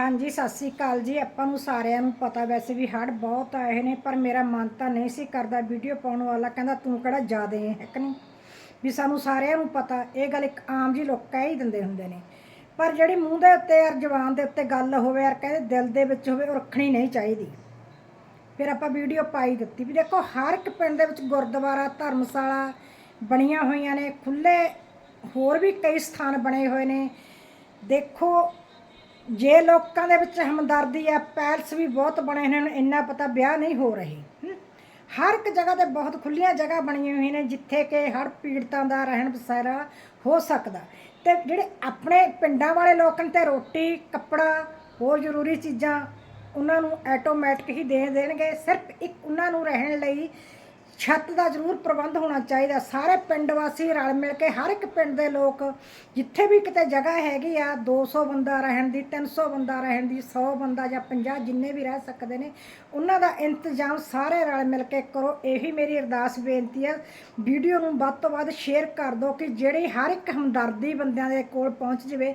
ਹਾਂਜੀ, ਸਤਿ ਸ੍ਰੀ ਅਕਾਲ ਜੀ। ਆਪਾਂ ਨੂੰ ਸਾਰਿਆਂ ਨੂੰ ਪਤਾ ਵੈਸੇ ਵੀ ਹੜ ਬਹੁਤ ਆਏ ਨੇ, ਪਰ ਮੇਰਾ ਮਨ ਤਾਂ ਨਹੀਂ ਸੀ ਕਰਦਾ ਵੀਡੀਓ ਪਾਉਣ ਵਾਲਾ। ਕਹਿੰਦਾ, ਤੂੰ ਕਿਹੜਾ ਜ਼ਿਆਦੇ ਹੈ ਕਿ ਨਹੀਂ? ਵੀ ਸਾਨੂੰ ਸਾਰਿਆਂ ਨੂੰ ਪਤਾ, ਇਹ ਗੱਲ ਇੱਕ ਆਮ ਜੀ ਲੋਕ ਕਹਿ ਹੀ ਦਿੰਦੇ ਹੁੰਦੇ ਨੇ। ਪਰ ਜਿਹੜੀ ਮੂੰਹ ਦੇ ਉੱਤੇ ਯਾਰ ਜ਼ੁਬਾਨ ਦੇ ਉੱਤੇ ਗੱਲ ਹੋਵੇ ਯਾਰ ਕਹਿੰਦੇ ਦਿਲ ਦੇ ਵਿੱਚ ਹੋਵੇ, ਉਹ ਰੱਖਣੀ ਨਹੀਂ ਚਾਹੀਦੀ। ਫਿਰ ਆਪਾਂ ਵੀਡੀਓ ਪਾਈ ਦਿੱਤੀ ਵੀ ਦੇਖੋ, ਹਰ ਇੱਕ ਪਿੰਡ ਦੇ ਵਿੱਚ ਗੁਰਦੁਆਰਾ, ਧਰਮਸ਼ਾਲਾ ਬਣੀਆਂ ਹੋਈਆਂ ਨੇ। ਖੁੱਲੇ ਹੋਰ ਵੀ ਕਈ ਸਥਾਨ ਬਣੇ ਹੋਏ ਨੇ। ਦੇਖੋ ਜੇ ਲੋਕਾਂ ਦੇ ਵਿੱਚ ਹਮਦਰਦੀ ਹੈ, ਪੈਲਸ ਵੀ ਬਹੁਤ ਬਣੇ ਨੇ, ਇੰਨਾ ਪਤਾ ਵਿਆਹ ਨਹੀਂ ਹੋ ਰਹੇ। ਹਰ ਇੱਕ ਜਗ੍ਹਾ ਤੇ ਬਹੁਤ ਖੁੱਲੀਆਂ ਜਗ੍ਹਾ ਬਣੀਆਂ ਹੋਈਆਂ ਨੇ, ਜਿੱਥੇ ਕਿ ਹਰ ਪੀੜਤਾਂ ਦਾ ਰਹਿਣ ਬਸੇਰਾ ਹੋ ਸਕਦਾ। ਤੇ ਜਿਹੜੇ ਆਪਣੇ ਪਿੰਡਾਂ ਵਾਲੇ ਲੋਕ ਨੇ ਤੇ ਰੋਟੀ, ਕੱਪੜਾ, ਹੋਰ ਜ਼ਰੂਰੀ ਚੀਜ਼ਾਂ, ਉਹਨਾਂ ਨੂੰ ਆਟੋਮੈਟਿਕ ਹੀ ਦੇ ਦੇਣਗੇ। ਸਿਰਫ ਇੱਕ ਉਹਨਾਂ ਨੂੰ ਰਹਿਣ ਲਈ ਛੱਤ ਦਾ ਜ਼ਰੂਰ ਪ੍ਰਬੰਧ ਹੋਣਾ ਚਾਹੀਦਾ। ਸਾਰੇ ਪਿੰਡ ਵਾਸੀ ਰਲ ਮਿਲ ਕੇ ਹਰ ਇੱਕ ਪਿੰਡ ਦੇ ਲੋਕ ਜਿੱਥੇ ਵੀ ਕਿਤੇ ਜਗ੍ਹਾ ਹੈਗੀ ਆ 200 ਬੰਦਾ ਰਹਿਣ ਦੀ 300 ਬੰਦਾ ਰਹਿਣ ਦੀ 100 ਬੰਦਾ ਜਾਂ 50 ਜਿੰਨੇ ਵੀ ਰਹਿ ਸਕਦੇ ਨੇ, ਉਹਨਾਂ ਦਾ ਇੰਤਜ਼ਾਮ ਸਾਰੇ ਰਲ ਮਿਲ ਕੇ ਕਰੋ। ਇਹੀ ਮੇਰੀ ਅਰਦਾਸ ਬੇਨਤੀ ਹੈ ਵੀਡੀਓ ਨੂੰ ਵੱਧ ਤੋਂ ਵੱਧ ਸ਼ੇਅਰ ਕਰ ਦਿਓ ਕਿ ਜਿਹੜੀ ਹਰ ਇੱਕ ਹਮਦਰਦੀ ਬੰਦਿਆਂ ਦੇ ਕੋਲ ਪਹੁੰਚ ਜਵੇ।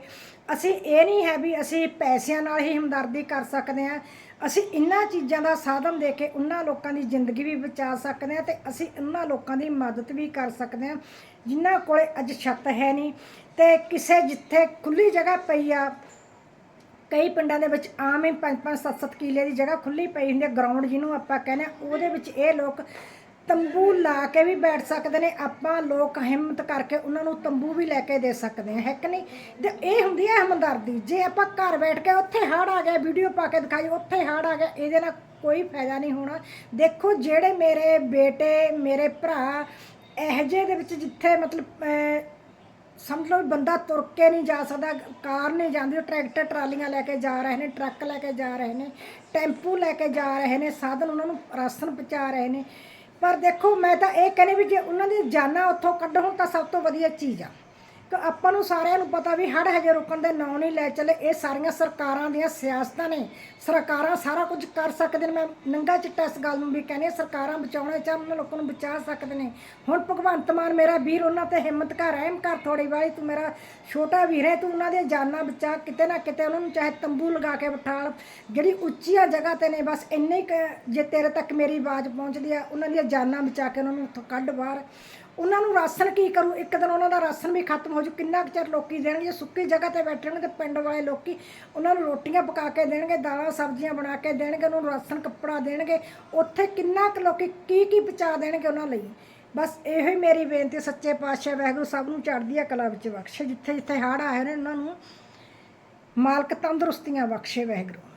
ਅਸੀਂ ਇਹ ਨਹੀਂ ਹੈ ਵੀ ਅਸੀਂ ਪੈਸਿਆਂ ਨਾਲ ਹੀ ਹਮਦਰਦੀ ਕਰ ਸਕਦੇ ਹਾਂ। ਅਸੀਂ ਇਹਨਾਂ ਚੀਜ਼ਾਂ ਦਾ ਸਾਧਨ ਦੇ ਕੇ ਉਹਨਾਂ ਲੋਕਾਂ ਦੀ ਜ਼ਿੰਦਗੀ ਵੀ ਬਚਾ ਸਕਦੇ ਹਾਂ ਤੇ ਅਸੀਂ ਉਹਨਾਂ ਲੋਕਾਂ ਦੀ ਮਦਦ ਵੀ ਕਰ ਸਕਦੇ ਹਾਂ। ਜਿਨ੍ਹਾਂ ਕੋਲੇ ਅੱਜ ਛੱਤ ਹੈ ਨਹੀਂ ਤੇ ਕਿਸੇ ਜਿੱਥੇ ਖੁੱਲੀ ਜਗ੍ਹਾ ਪਈ ਆ, ਕਈ ਪਿੰਡਾਂ ਦੇ ਵਿੱਚ ਆਮ ਹੀ 5-5 7-7 ਕਿੱਲੇ ਦੀ ਜਗ੍ਹਾ ਖੁੱਲੀ ਪਈ ਹੁੰਦੀ ਹੈ ਗਰਾਊਂਡ ਜਿਹਨੂੰ ਆਪਾਂ ਕਹਿੰਦੇ ਆ ਉਹਦੇ ਵਿੱਚ ਇਹ ਲੋਕ ਤੰਬੂ ਲਾ ਕੇ ਵੀ ਬੈਠ ਸਕਦੇ ਨੇ। ਆਪਾਂ ਲੋਕ ਹਿੰਮਤ ਕਰਕੇ ਉਹਨਾਂ ਨੂੰ ਤੰਬੂ ਵੀ ਲੈ ਕੇ ਦੇ ਸਕਦੇ ਆ ਹੈ ਕਿ ਨਹੀਂ? ਤੇ ਇਹ ਹੁੰਦੀ ਹੈ ਹਮਦਰਦੀ। ਜੇ ਆਪਾਂ ਘਰ ਬੈਠ ਕੇ ਉੱਥੇ ਹੜ ਆ ਗਿਆ, ਵੀਡੀਓ ਪਾ ਕੇ ਦਿਖਾਈ, ਉੱਥੇ ਹੜ ਆ ਗਿਆ, ਇਹਦੇ ਨਾਲ ਕੋਈ ਫਾਇਦਾ ਨਹੀਂ ਹੋਣਾ। ਦੇਖੋ ਜਿਹੜੇ ਮੇਰੇ ਬੇਟੇ, ਮੇਰੇ ਭਰਾ ਇਹੋ ਜਿਹੇ ਦੇ ਵਿੱਚ ਜਿੱਥੇ ਮਤਲਬ ਸਮਝ ਲਓ ਬੰਦਾ ਤੁਰ ਕੇ ਨਹੀਂ ਜਾ ਸਕਦਾ, ਕਾਰ ਨਹੀਂ ਜਾਂਦੀ ਟਰੈਕਟਰ, ਟਰਾਲੀਆਂ ਲੈ ਕੇ ਜਾ ਰਹੇ ਨੇ, ਟਰੱਕ ਲੈ ਕੇ ਜਾ ਰਹੇ ਨੇ, ਟੈਂਪੂ ਲੈ ਕੇ ਜਾ ਰਹੇ ਨੇ, ਸਾਧਨ ਉਹਨਾਂ ਨੂੰ ਰਾਸ਼ਨ ਪਹੁੰਚਾ ਰਹੇ ਨੇ। ਪਰ ਦੇਖੋ, ਮੈਂ ਤਾਂ ਇਹ ਕਹਿੰਦੀ ਵੀ ਜੇ ਉਹਨਾਂ ਦੀ ਜਾਨਾਂ ਉੱਥੋਂ ਕੱਢਣ ਤਾਂ ਸਭ ਤੋਂ ਵਧੀਆ ਚੀਜ਼ ਆ। ਕਿ ਆਪਾਂ ਨੂੰ ਸਾਰਿਆਂ ਨੂੰ ਪਤਾ ਵੀ ਹੜ ਹਜੇ ਰੁਕਣ ਦੇ ਨਾਂ ਨਹੀਂ ਲੈ ਚੱਲੇ। ਇਹ ਸਾਰੀਆਂ ਸਰਕਾਰਾਂ ਦੀਆਂ ਸਿਆਸਤਾਂ ਨੇ। ਸਰਕਾਰਾਂ ਸਾਰਾ ਕੁਝ ਕਰ ਸਕਦੇ ਨੇ। ਮੈਂ ਨੰਗਾ ਚਿੱਟਾ ਇਸ ਗੱਲ ਨੂੰ ਵੀ ਕਹਿੰਦੇ ਸਰਕਾਰਾਂ ਬਚਾਉਣਾ ਚਾਹੁੰਦੇ ਉਹਨਾਂ ਲੋਕਾਂ ਨੂੰ ਬਚਾ ਸਕਦੇ ਨੇ। ਹੁਣ ਭਗਵੰਤ ਮਾਨ ਮੇਰਾ ਵੀਰ, ਉਹਨਾਂ ਤੇ ਹਿੰਮਤ ਕਰ, ਰਹਿਮ ਕਰ ਥੋੜੀ ਵਾਲੀ ਤੂੰ ਮੇਰਾ ਛੋਟਾ ਵੀਰ ਹੈ, ਤੂੰ ਉਹਨਾਂ ਦੀਆਂ ਜਾਨਾਂ ਬਚਾ। ਕਿਤੇ ਨਾ ਕਿਤੇ ਉਹਨਾਂ ਨੂੰ ਚਾਹੇ ਤੰਬੂ ਲਗਾ ਕੇ ਬਿਠਾਲ। ਜਿਹੜੀ ਉੱਚੀਆਂ ਜਗ੍ਹਾ ਤੇ ਨੇ, ਬਸ ਇੰਨੇ ਕੁ ਜੇ ਤੇਰੇ ਤੱਕ ਮੇਰੀ ਆਵਾਜ਼ ਪਹੁੰਚਦੀ ਆ, ਉਹਨਾਂ ਦੀਆਂ ਜਾਨਾਂ ਬਚਾ ਕੇ ਉਹਨਾਂ ਨੂੰ ਉੱਥੋਂ ਕੱਢ ਬਾਹਰ। ਉਹਨਾਂ ਨੂੰ ਰਾਸ਼ਨ ਕੀ ਕਰੂ? ਇੱਕ ਦਿਨ ਉਹਨਾਂ ਦਾ ਰਾਸ਼ਨ ਵੀ ਖਤਮ ਹੋ ਜੂ। ਕਿੰਨਾ ਕੁ ਚਿਰ ਲੋਕੀ ਦੇਣਗੇ? ਸੁੱਕੀ ਜਗ੍ਹਾ ਤੇ ਬੈਠਣਗੇ ਤੇ ਪਿੰਡ ਵਾਲੇ ਲੋਕੀ ਉਹਨਾਂ ਨੂੰ ਰੋਟੀਆਂ ਪਕਾ ਕੇ ਦੇਣਗੇ, ਦਾਲਾਂ, ਸਬਜ਼ੀਆਂ ਬਣਾ ਕੇ ਦੇਣਗੇ, ਉਹਨਾਂ ਨੂੰ ਰਾਸ਼ਨ, ਕੱਪੜਾ ਦੇਣਗੇ। ਉੱਥੇ ਕਿੰਨਾ ਕੁ ਲੋਕੀ ਕੀ ਕੀ ਪਹੁੰਚਾ ਦੇਣਗੇ ਉਹਨਾਂ ਲਈ? ਬਸ ਇਹੋ ਹੀ ਮੇਰੀ ਬੇਨਤੀ, ਸੱਚੇ ਪਾਤਸ਼ਾਹ ਵਾਹਿਗੁਰੂ ਸਭ ਨੂੰ ਚੜ੍ਹਦੀ ਆ ਕਲਾ ਵਿੱਚ ਬਖਸ਼ੇ। ਜਿੱਥੇ ਜਿੱਥੇ ਹੜ੍ਹ ਆਏ ਨੇ, ਉਹਨਾਂ ਨੂੰ ਮਾਲਕ ਤੰਦਰੁਸਤੀਆਂ ਬਖਸ਼ੇ ਵਾਹਿਗੁਰੂ।